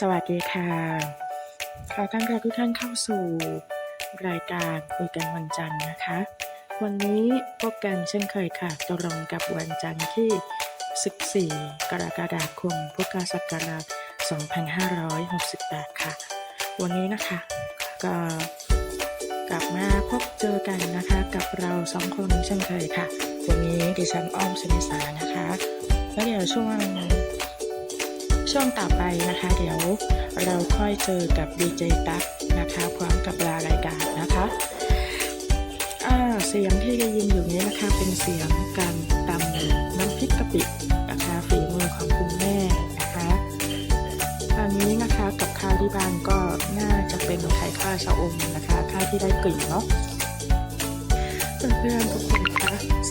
สวัสดีค่ะ ขอต้อนรับทุกท่านเข้าสู่ รายการคุยกันวันจันทร์นะคะ วันนี้พบกันเช่นเคยค่ะ ตรงกับวันจันทร์ที่ 14 กรกฎาคม พุทธศักราช 2568 ค่ะ วันนี้นะคะก็กลับมาพบเจอกันนะคะกับเราสองคนเช่นเคยค่ะ วันนี้ดิฉันอ้อมสุนิสานะคะ แล้วเดี๋ยวช่วง ช่วงต่อไปนะคะ เดี๋ยวเราค่อยเจอกับดีเจตั๊กนะคะพร้อมกับลารายการนะคะเสียงที่ได้ยินอยู่นี้นะคะ เป็นเสียงการตำน้ำพริกกะปินะคะฝีมือของคุณแม่นะคะอันนี้นะคะกับข้าวที่บ้านก็น่าจะเป็นไข่ข้าวชะอมนะคะข้าวที่ได้กลิ่นเนาะเพื่อนๆทุก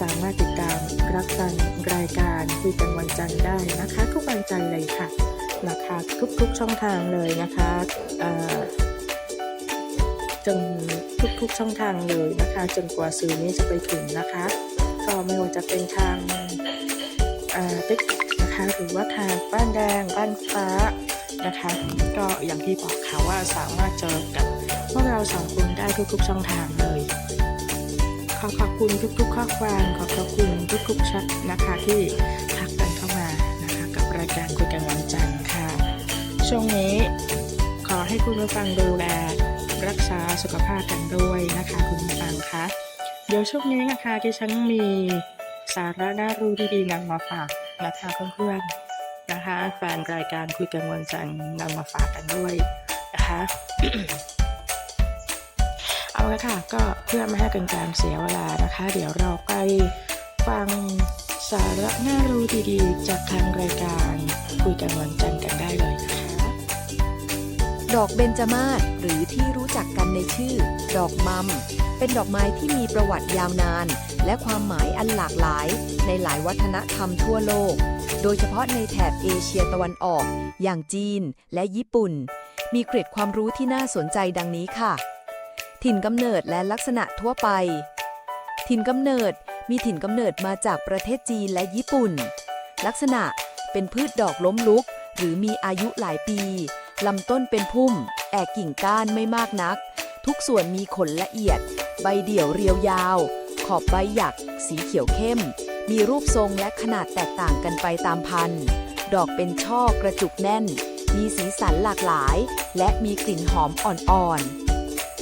สามารถติดตามรับฟังรายการคุยกันวันจันทร์ได้นะคะ ทุกวันจันทร์เลยค่ะนะคะทุกๆช่องทางเลยนะคะเอ่อจนทุกๆช่องทางเลยนะคะ จนกว่าสื่อนี้จะไปถึงนะคะ ก็ไม่ว่าจะเป็นทางติ๊กนะคะหรือว่าทางบ้านแดงบ้านฟ้านะคะ ก็อย่างที่บอกค่ะว่าสามารถเจอกับพวกเราสองคนได้ทุกๆช่องทางเลย ขอขอบคุณทุกๆ ข้อความขอขอบคุณทุกๆแชทนะคะที่ทักกันเข้ามานะคะ กับรายการคุยกันวันจันทร์ค่ะช่วงนี้ขอให้คุณผู้ฟังดูแลรักษาสุขภาพกันด้วยนะคะคุณผู้ฟังคะเดี๋ยวช่วงนี้นะคะที่ฉันมีสาระน่ารู้ดีๆนำมาฝากนะคะเพื่อนๆนะคะแฟนรายการคุยกันวันจันทร์นำมาฝากกันด้วยนะคะ เอาละค่ะ ก็เพื่อไม่ให้เป็นการเสียเวลานะคะ เดี๋ยวเราไปฟังสาระน่ารู้ดีๆ จากทางรายการคุยกันวันจันทร์กันได้เลยนะคะดอกเบญจมาศหรือที่รู้จักกันในชื่อ ดอกมัม เป็นดอกไม้ที่มีประวัติยาวนาน และความหมายอันหลากหลาย ในหลายวัฒนธรรมทั่วโลก โดยเฉพาะในแถบเอเชียตะวันออก อย่างจีนและญี่ปุ่น มีเกร็ดความรู้ที่น่าสนใจดังนี้ค่ะ ถิ่นกำเนิดและลักษณะทั่วไป ถิ่นกำเนิดมีถิ่นกำเนิดมาจากประเทศจีนและญี่ปุ่น ลักษณะเป็นพืชดอกล้มลุก หรือมีอายุหลายปีลำต้นเป็นพุ่ม แอกกิ่งก้านไม่มากนัก ทุกส่วนมีขนละเอียด ใบเดี่ยวเรียวยาว ขอบใบหยัก สีเขียวเข้ม มีรูปทรงและขนาดแตกต่างกันไปตามพันธุ์ดอกเป็นช่อกระจุกแน่น มีสีสันหลากหลาย และมีกลิ่นหอมอ่อนๆ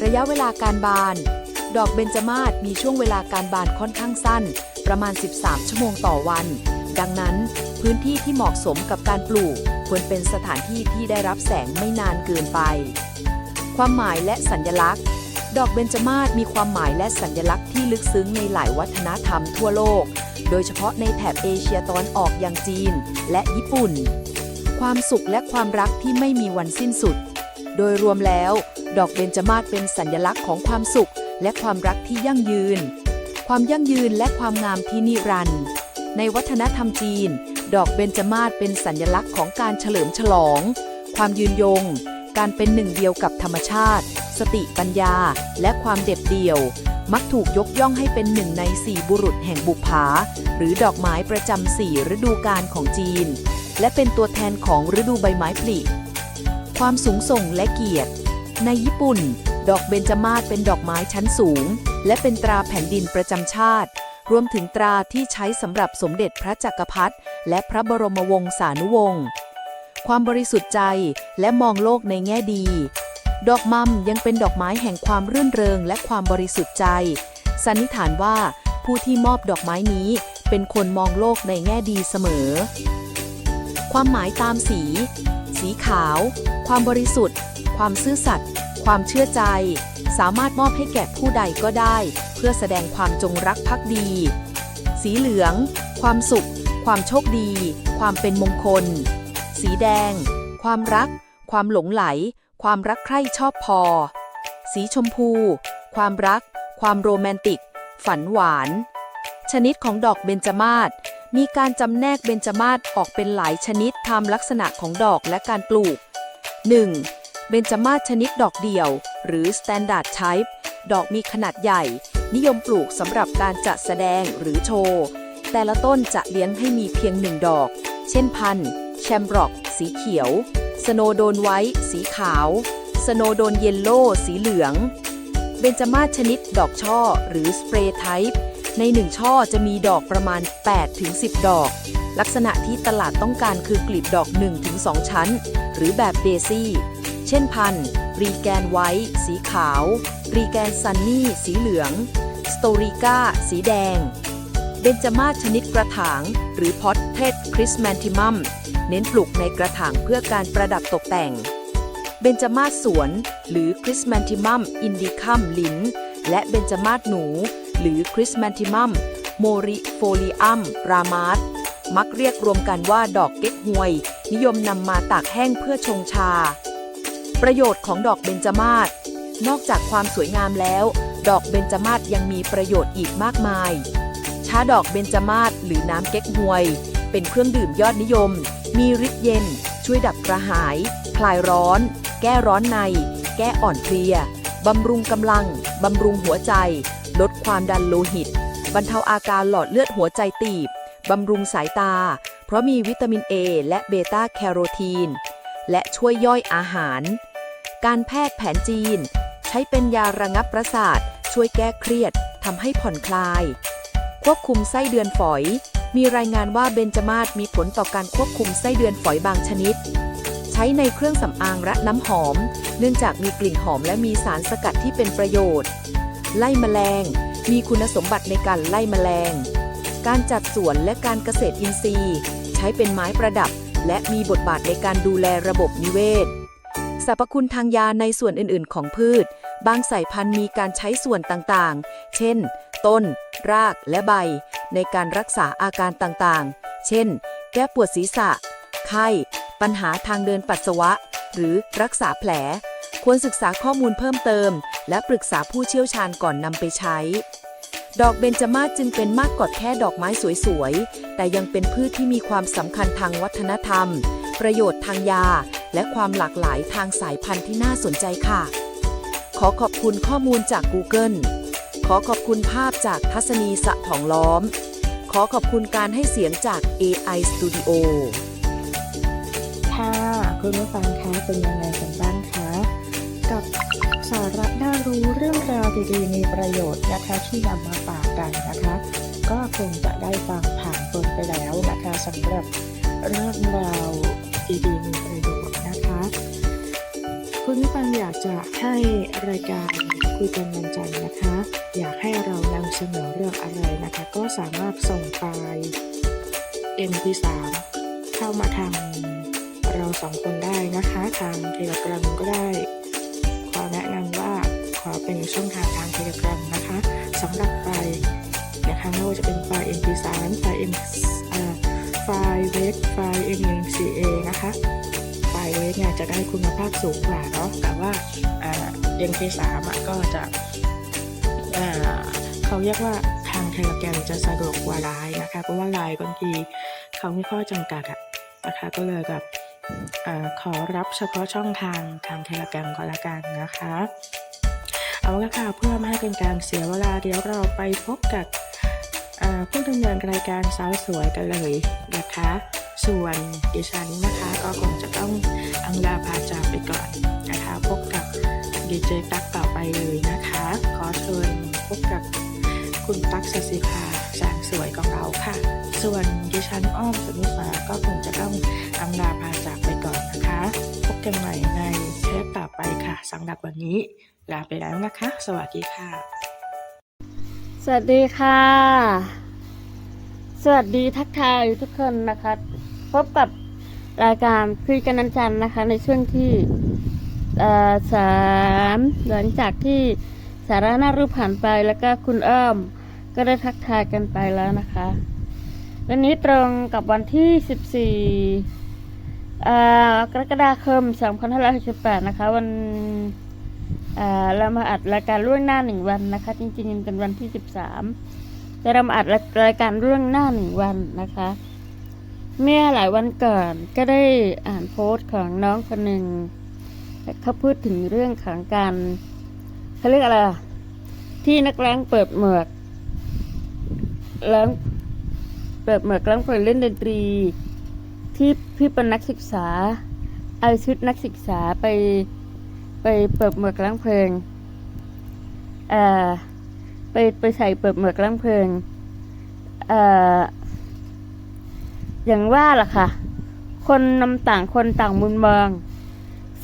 ระยะเวลาการบาน ดอกเบญจมาศมีช่วงเวลาการบานค่อนข้างสั้น ประมาณ 13 ชั่วโมงต่อวัน ดังนั้น พื้นที่ที่เหมาะสมกับการปลูก ควรเป็นสถานที่ที่ได้รับแสงไม่นานเกินไป ความหมายและสัญลักษณ์ ดอกเบญจมาศมีความหมายและสัญลักษณ์ที่ลึกซึ้งในหลายวัฒนธรรมทั่วโลก โดยเฉพาะในแถบเอเชียตะวันออกอย่างจีน และญี่ปุ่น ความสุขและความรักที่ไม่มีวันสิ้นสุด โดยรวมแล้ว ดอกเบญจมาศเป็นสัญลักษณ์ของความสุข และความรักที่ยั่งยืน ความยั่งยืนและความงามที่นิรันดร์ในวัฒนธรรมจีน ดอกเบญจมาศเป็นสัญลักษณ์ของการเฉลิมฉลอง ความยืนยง การเป็นหนึ่งเดียวกับธรรมชาติ สติปัญญา และความเด็ดเดี่ยว มักถูกยกย่องให้เป็นหนึ่งในสี่บุรุษแห่งบุปผาหรือดอกไม้ประจำสี่ฤดูกาลของจีน และเป็นตัวแทนของฤดูใบไม้ผลิความสูงส่งและเกียรติ ในญี่ปุ่น ดอกเบญจมาศเป็นดอกไม้ชั้นสูง และเป็นตราแผ่นดินประจำชาติ รวมถึงตราที่ใช้สำหรับสมเด็จพระจักรพรรดิและพระบรมวงศานุวงศ์ความบริสุทธิ์ใจและมองโลกในแง่ดี ดอกมัมยังเป็นดอกไม้แห่งความรื่นเริงและความบริสุทธิ์ใจ สันนิษฐานว่าผู้ที่มอบดอกไม้นี้เป็นคนมองโลกในแง่ดีเสมอ ความหมายตามสี สีขาว ความบริสุทธิ์ ความซื่อสัตย์ความเชื่อใจ สามารถมอบให้แก่ผู้ใดก็ได้ เพื่อแสดงความจงรักภักดี สีเหลือง ความสุข ความโชคดี ความเป็นมงคล สีแดง ความรัก ความหลงไหล ความรักใคร่ชอบพอ สีชมพู ความรัก ความโรแมนติก ฝันหวาน ชนิดของดอกเบญจมาศมีการจำแนกเบญจมาศออกเป็นหลายชนิดตามลักษณะของดอกและการปลูก 1. เบญจมาศชนิดดอกเดี่ยว หรือ standard type ดอกมีขนาดใหญ่ นิยมปลูกสำหรับการจัดแสดงหรือโชว์ แต่ละต้นจะเลี้ยงให้มีเพียงหนึ่งดอก เช่นพันธุ์แชมบร็อก สีเขียว สโนโดนไวท์สีขาว สโนโดนเยลโล่ สีเหลือง เบญจมาศชนิดดอกช่อหรือสเปรย์ไทป์ในหนึ่งช่อจะมีดอกประมาณ 8-10 ดอก ลักษณะที่ตลาดต้องการคือกลีบดอก 1-2 ชั้น หรือแบบเดซี่ ช่นพันธุ์รีแกนไวท์สีขาว รีแกนซันนี่ สีเหลือง สโตริก้า สีแดง เบญจมาศชนิดกระถาง หรือพอตเทสคริสแมนติมัม เน้นปลูกในกระถางเพื่อการประดับตกแต่ง เบญจมาศสวน หรือคริสแมนติมัม อินดิคัมลินและเบญจมาศหนู หรือคริสแมนติมัม โมริโฟลิอัม รามาสมักเรียกรวมกันว่าดอกเก๊กฮวย นิยมนำมาตากแห้งเพื่อชงชา ประโยชน์ของดอกเบญจมาศนอกจากความสวยงามแล้ว ดอกเบญจมาศยังมีประโยชน์อีกมากมาย ชาดอกเบญจมาศหรือน้ำเก๊กฮวย เป็นเครื่องดื่มยอดนิยม มีฤทธิ์เย็น ช่วยดับกระหาย คลายร้อน แก้ร้อนใน แก้อ่อนเพลียบำรุงกำลัง บำรุงหัวใจ ลดความดันโลหิต บรรเทาอาการหลอดเลือดหัวใจตีบบำรุงสายตา เพราะมีวิตามิน A และเบต้าแคโรทีน และช่วยย่อยอาหาร การแพทย์แผนจีน ใช้เป็นยาระงับประสาท ช่วยแก้เครียดทำให้ผ่อนคลาย ควบคุมไส้เดือนฝอย มีรายงานว่าเบนจมาศมีผลต่อการควบคุมไส้เดือนฝอยบางชนิด ใช้ในเครื่องสำอางและน้ำหอม เนื่องจากมีกลิ่นหอมและมีสารสกัดที่เป็นประโยชน์ ไล่แมลง มีคุณสมบัติในการไล่แมลง การจัดสวนและการเกษตรอินทรีย์ ใช้เป็นไม้ประดับ และมีบทบาทในการดูแลระบบนิเวศ สรรพคุณทางยาในส่วนอื่นๆ ของพืช บางสายพันธุ์มีการใช้ส่วนต่างๆ เช่น ต้น ราก และใบ ในการรักษาอาการต่างๆ เช่น แก้ปวดศีรษะ ไข้ ปัญหาทางเดินปัสสาวะ หรือรักษาแผล ควรศึกษาข้อมูลเพิ่มเติม และปรึกษาผู้เชี่ยวชาญก่อนนำไปใช้ ดอกเบญจมาศจึงเป็นมากกว่าแค่ดอกไม้สวยๆ แต่ยังเป็นพืชที่มีความสำคัญทางวัฒนธรรม ประโยชน์ทางยา และความหลากหลายทางสายพันธุ์ที่น่าสนใจค่ะ ขอขอบคุณข้อมูลจาก Google ขอขอบคุณภาพจากทัศนีสะถองล้อม ขอขอบคุณการให้เสียงจาก AI Studio ค่ะ คุณผู้ฟังคะเป็นยังไงกันบ้างคะ กับสาระน่ารู้เรื่องราวดีๆ มีประโยชน์นะคะที่นำมาฝากกันนะคะ ก็คงจะได้ฟังผ่านพ้นไปแล้วนะคะสำหรับเรื่องราว ดีๆมีประโยชน์นะคะคุณผู้ฟังอยากจะให้รายการคุยกันวันจันทร์นะคะ อยากให้เรานำเสนอเรื่องอะไรนะคะ ก็สามารถส่งไฟล์ MP3 เข้ามาทางเราสองคนได้นะคะทางเทเลกรามก็ได้ ขอแนะนำว่าขอเป็นช่องทางทางเทเลกรามนะคะสำหรับไฟล์นะคะไม่ว่าจะเป็นไฟล์ MP3 ไฟล์ M อ่า ไฟล์เวฟไฟล์ M4A นะคะ ไฟล์เวฟเนี่ยจะได้คุณภาพสูงกว่าเนาะ แต่ว่าอ่า MP3 อะก็จะเขาเรียกว่าทางเทเลแกรมจะสะดวกกว่าไลน์นะคะ เพราะว่าไลน์บางทีเขามีข้อจำกัดอะนะคะ ก็เลยแบบอขอรับเฉพาะช่องทางทางเทเลแกรมก็แล้วกันนะคะ เอาละค่ะเพื่อไม่ให้เป็นการเสียเวลาเดี๋ยวเราไปพบกับ ผู้ดำเนินรายการสาวสวยกันเลยนะคะ ส่วนดิฉันนะคะก็คงจะต้องอังลาพาจากไปก่อนนะคะ พบกับดีเจตั๊กต่อไปเลยนะคะ ขอเชิญพบกับคุณตั๊กสศิภาแสนสวยของเราค่ะ ส่วนดิฉันอ้อมสุนิสาก็คงจะต้องอังลาพาจากไปก่อนนะคะ พบกันใหม่ในเทปต่อไปค่ะสำหรับวันนี้ลาไปแล้วนะคะ สวัสดีค่ะ สวัสดีค่ะ สวัสดีทักทายทุกคนนะคะ พบกับรายการคุยกันนันจันนะคะ ในช่วงที่สามหลังจากที่สาระน่ารู้ผ่านไปแล้วก็คุณเอ้อมก็ได้ทักทายกันไปแล้วนะคะ วันนี้ตรงกับวันที่ 14เอ่กรกฎาคม2568นะคะ วัน เรามาอัดรายการล่วงหน้าหนึ่งวันนะคะ จริงๆเป็นวันที่สิบสามแต่เรามาอัดรายการล่วงหน้าหนึ่งวันนะคะ เมื่อหลายวันก่อนก็ได้อ่านโพสต์ของน้องคนหนึ่งเขาพูดถึงเรื่องของการเขาเรียกอะไรที่นักร้องเปิดหมวกร้องเปิดหมวกร้องเพลงเล่นดนตรี ที่พี่เป็นนักศึกษาเอาชุดนักศึกษาไป ไปเปิดหมวกล้างเพลิงเอ่อไปไปใส่เปิดหมวกล้างเพลิงเอ่ออย่างว่าล่ะค่ะ คนนำต่างคนต่างมุมมอง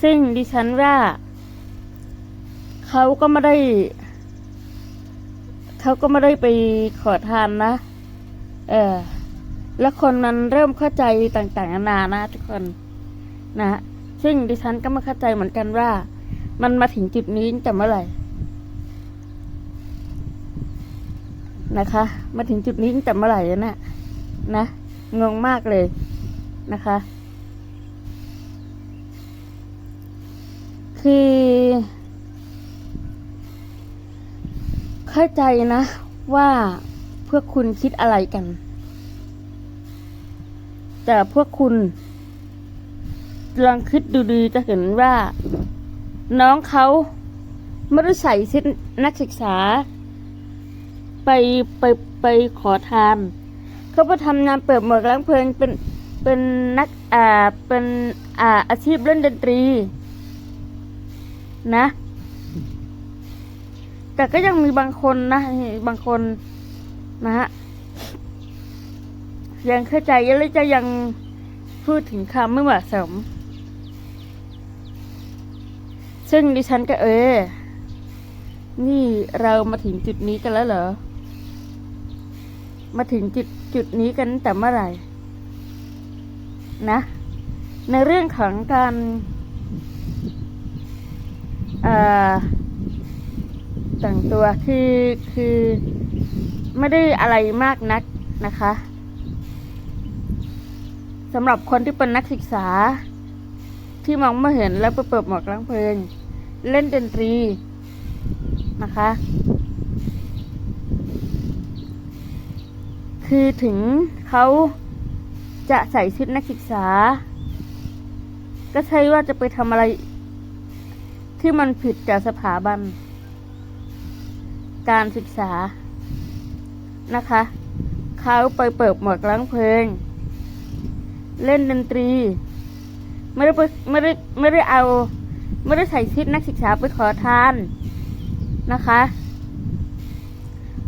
ซึ่งดิฉันว่า เขาก็ไม่ได้ เขาก็ไม่ได้ไปขอทานนะ เออ แล้วคนมันเริ่มเข้าใจต่างๆนานานะทุกคน นะ ซึ่งดิฉันก็ไม่เข้าใจเหมือนกันว่า มันมาถึงจุดนี้ตั้งแต่เมื่อไหร่นะคะ มาถึงจุดนี้ตั้งแต่เมื่อไหร่แล้วนะนะงงมากเลยนะคะ คือ เข้าใจนะว่าพวกคุณคิดอะไรกัน แต่พวกคุณลองคิดดูดีจะเห็นว่า น้องเขาไม่ได้ใส่ชุดนักศึกษา ไปไปไปขอทานเขาไปทำงานเปิดหมวกล้างเพลิงเป็นเป็นนักอ่าเป็นอ่าอาชีพเล่นดนตรี นะ แต่ก็ยังมีบางคนนะบางคนนะฮะยังเข้าใจและจะยังพูดถึงคำไม่เหมาะสม ซึ่งดิฉันก็เออ นี่เรามาถึงจุดนี้กันแล้วเหรอ มาถึงจุดจุดนี้กันแต่เมื่อไหร่ นะ ในเรื่องของการแต่งตัวคือคือไม่ได้อะไรมากนักนะคะสำหรับคนที่เป็นนักศึกษา ที่มองไม่เห็นแล้วไปเปิดหมวกล้างเพลิง เล่นดนตรีนะคะ คือถึงเขาจะใส่ชุดนักศึกษา ก็ใช่ว่าจะไปทำอะไร ที่มันผิดจากสถาบัน การศึกษานะคะ เขาไปเปิดหมวกล้างเพลง เล่นดนตรี ไม่ได้ไปไม่ได้ไม่ได้เอา ไม่ได้ใส่ชุดนักศึกษาไปขอทานนะคะ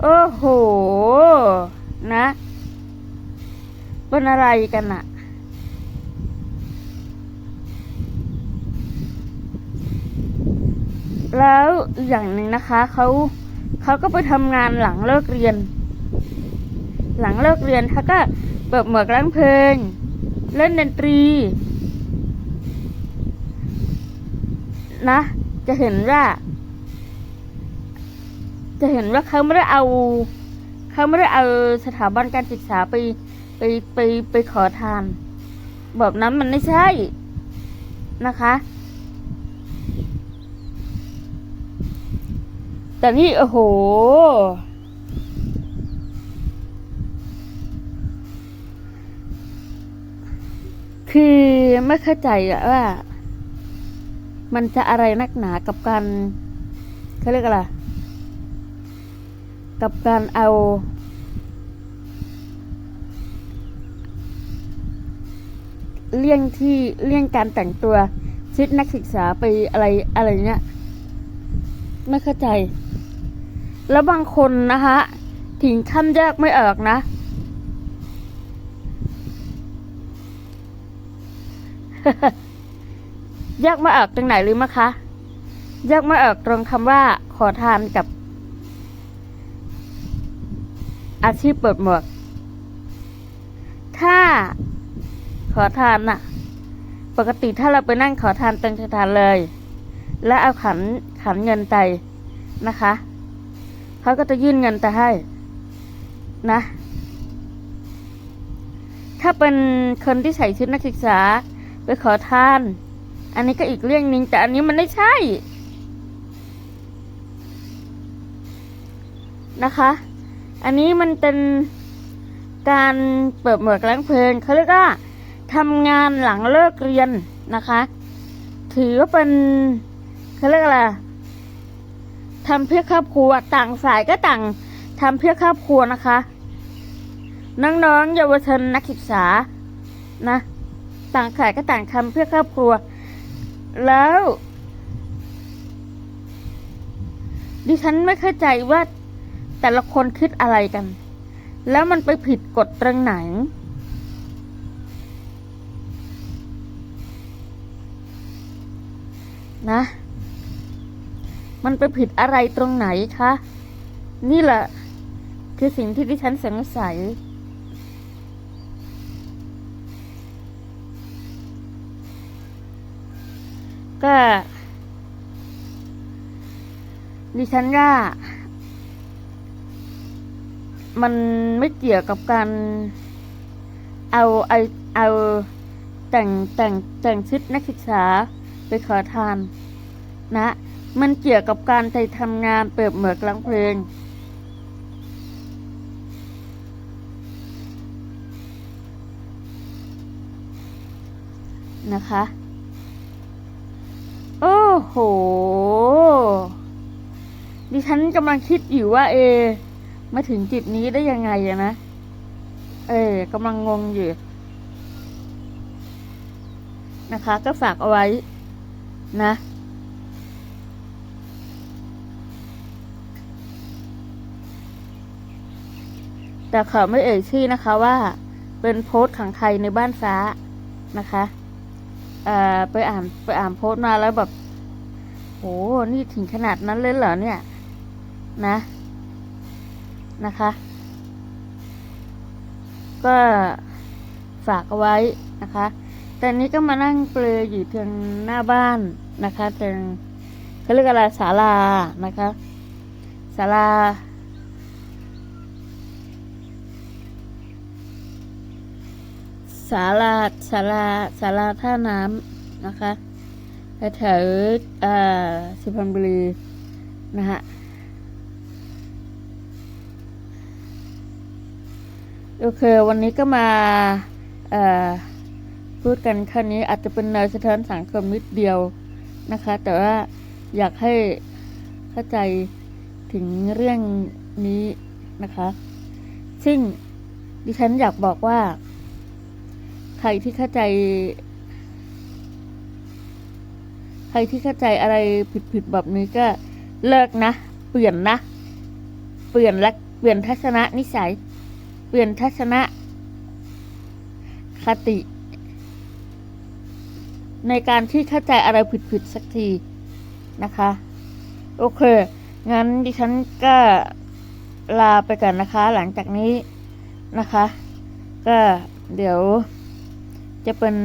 โอ้โห นะเป็นอะไรกันอะแล้วอย่างหนึ่งนะคะเขาเขาก็ไปทำงานหลังเลิกเรียน หลังเลิกเรียนเขาก็เปิดหมวกล้างเพลง เล่นดนตรี นะ จะเห็นว่า จะเห็นว่าเขาไม่ได้เอาเขาไม่ได้เอาสถาบันการศึกษาไปไปไปไปขอทานแบบนั้นมันไม่ใช่นะคะ แต่นี่โอ้โห คือไม่เข้าใจอะว่า มันจะอะไรนักหนากับการเขาเรียกอะไร กับการเอา เลี่ยงที่เลี่ยงการแต่งตัวชุดนักศึกษาไปอะไรอะไรเนี้ยไม่เข้าใจ แล้วบางคนนะคะถึงขั้นแยกไม่ออกนะ แยกม่ออกตรงไหนหรือมะคะแยกม่ออกตรงคำว่า ขอทานกับ อาชีพเปิดหมวก ถ้าขอทานน่ะ ปกติถ้าเราไปนั่งขอทานเต็มทานเลย แล้วเอาขันขันเงินไปนะคะ เขาก็จะยื่นเงินไปให้ นะ ถ้าเป็นคนที่ใส่ชุดนักศึกษา ไปขอทาน อันนี้ก็อีกเรื่องหนึ่งแต่อันนี้มันไม่ใช่ นะคะ อันนี้มันเป็นการเปิดหมวกล้างเพลิงเขาเรียกว่าทำงานหลังเลิกเรียนนะคะ ถือว่าเป็นเขาเรียกอะไรทำเพื่อครอบครัวต่างฝ่ายก็ต่างทำเพื่อครอบครัวนะคะน้องๆเยาวชนนักศึกษานะ ต่างฝ่ายก็ต่างทำเพื่อครอบครัว แล้ว ดิฉันไม่เข้าใจว่า แต่ละคนคิดอะไรกัน แล้วมันไปผิดกฎตรงไหนนะ มันไปผิดอะไรตรงไหนคะ นี่แหละ คือสิ่งที่ดิฉันสงสัย ก็ดิฉันว่า มันไม่เกี่ยวกับการ เอาไอเอาแต่งแต่งแต่งชุดนักศึกษาไปขอทาน นะ มันเกี่ยวกับการไปทำงานเปิดเหมือกร้องเพลงนะคะ โอ้โห ดิฉันกำลังคิดอยู่ว่า เอ มาถึงจุดนี้ได้ยังไงอะนะ เออกำลังงงอยู่ นะคะ ก็ฝากเอาไว้ นะแต่ขอไม่เอ่ยชื่อนะคะว่า เป็นโพสต์ของใครในบ้านฟ้านะคะ เอ่อไปอ่านไปอ่านโพสต์มาแล้วแบบ โหนี่ถึงขนาดนั้นเลยเหรอเนี่ย นะ นะคะ ก็ฝากเอาไว้นะคะ แต่นี้ก็มานั่งเปลยอยู่ทางหน้าบ้านนะคะทางเขาเรียกอะไรศาลานะคะศาลาศาลาศาลาศาลาท่าน้ำนะคะ แถวๆเอ่อสุพรรณบุรีนะฮะโอเค วันนี้ก็มาพูดกันแค่นี้อาจจะเป็นแนวสะท้อนสังคมนิดเดียวนะคะ แต่ว่าอยากให้เข้าใจถึงเรื่องนี้นะคะ ซึ่งดิฉันอยากบอกว่า ใครที่เข้าใจ ใครที่เข้าใจอะไรผิดๆแบบนี้ก็เลิกนะ เปลี่ยนนะ เปลี่ยนและเปลี่ยนทัศนะนิสัย เปลี่ยนทัศนะ คติ ในการที่เข้าใจอะไรผิดๆสักทีนะคะ โอเค งั้นดิฉันก็ลาไปก่อนนะคะ หลังจากนี้นะคะ ก็เดี๋ยวจะเป็น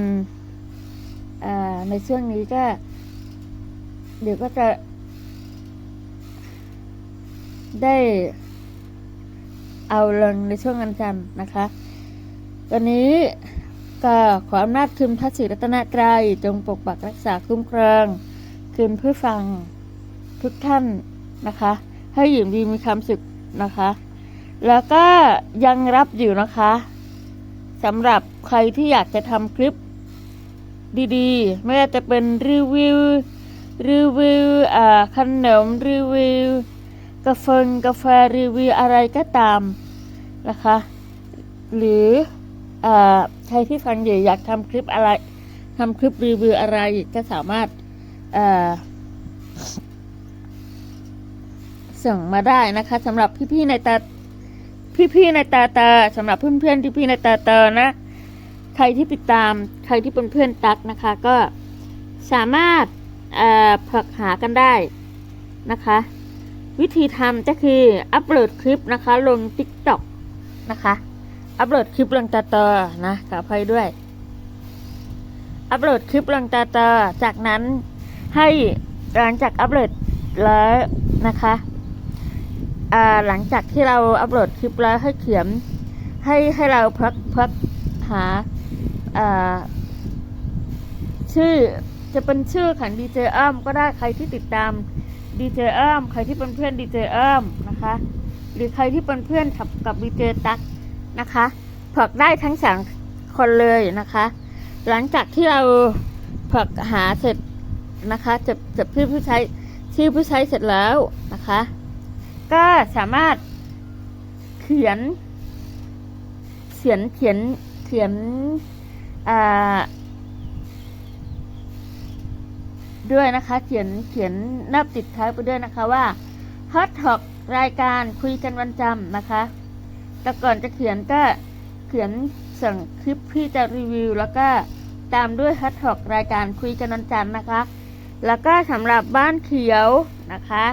ในช่วงนี้ก็ เดี๋ยวก็จะได้เอาลงในช่วงวันจันทร์นะคะ ตอนนี้ก็ขออำนาจคืนพระศรีรัตนตรัยจงปกปักรักษาคุ้มครองคืนผู้ฟังทุกท่านนะคะ ให้อยู่ดีมีความสุขนะคะ แล้วก็ยังรับอยู่นะคะสำหรับใครที่อยากจะทำคลิปดีๆ ไม่ว่าจะเป็นรีวิว รีวิวอ่าขนมรีวิวกาแฟกาแฟรีวิวอะไรก็ตามนะคะ หรืออใครที่ฟังอยู่อยากทำคลิปอะไรทำคลิปรีวิวอะไรก็สามารถส่งมาได้นะคะสำหรับพี่ๆในตาพี่ๆในตาตาสำหรับเพื่อนๆที่พี่ในตาตานะ ใครที่ติดตามใครที่เป็นเพื่อนตักนะคะ ก็สามารถ ผลักหากันได้นะคะ วิธีทำก็คืออัปโหลดคลิปนะคะ ลง TikTok นะคะ อัปโหลดคลิปลงตาตานะขออภัยด้วย อัปโหลดคลิปลงตาตาจากนั้นให้หลังจากอัปโหลดแล้วนะคะหลังจากที่เราอัปโหลดคลิปแล้วให้เขียนให้ให้เราพักพักหาาชื่อ จะเป็นชื่อของดีเจอ้อมก็ได้ใครที่ติดตามดีเจอ้อมใครที่เป็นเพื่อนดีเจอ้อมนะคะ หรือใครที่เป็นเพื่อนกับกับดีเจตักนะคะผลักได้ทั้งสามคนเลยนะคะ หลังจากที่เราผลักหาเสร็จนะคะจะจะชื่อผู้ใช้ชื่อผู้ใช้เสร็จแล้วนะคะ ก็สามารถเขียน เขียนเขียนเขียนอ่า ด้วยนะคะ เขียนเขียนนับติดท้ายไปด้วยนะคะว่าฮอตท็อกรายการคุยกันวันจำนะคะ แต่ก่อนจะเขียนก็เขียนสั่งคลิปที่จะรีวิว แล้วก็ตามด้วยฮอตท็อกรายการคุยกันวันจันทร์นะคะ แล้วก็สำหรับบ้านเขียวนะคะ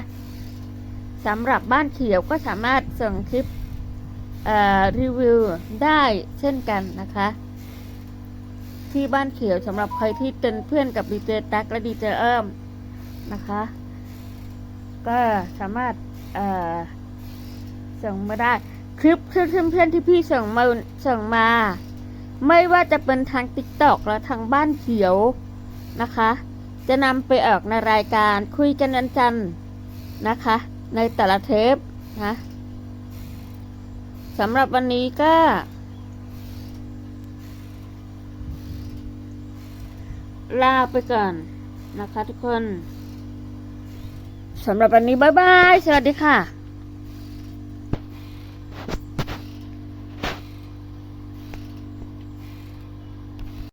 สำหรับบ้านเขียวก็สามารถส่งคลิปรีวิวได้เช่นกันนะคะ ที่บ้านเขียวสำหรับใครที่เป็นเพื่อนกับดีเจตั๊กและดีเจเอิมนะคะ ก็สามารถส่งมาได้ คลิปเพื่อนๆที่พี่ส่งมาส่งมา ไม่ว่าจะเป็นทางติ๊กตอกและทางบ้านเขียวนะคะ จะนำไปออกในรายการคุยกันวันจันทร์นะคะ ในแต่ละเทปนะสำหรับวันนี้ก็ ลาไปก่อนนะคะทุกคนสำหรับวันนี้บ๊ายบาย สวัสดีค่ะ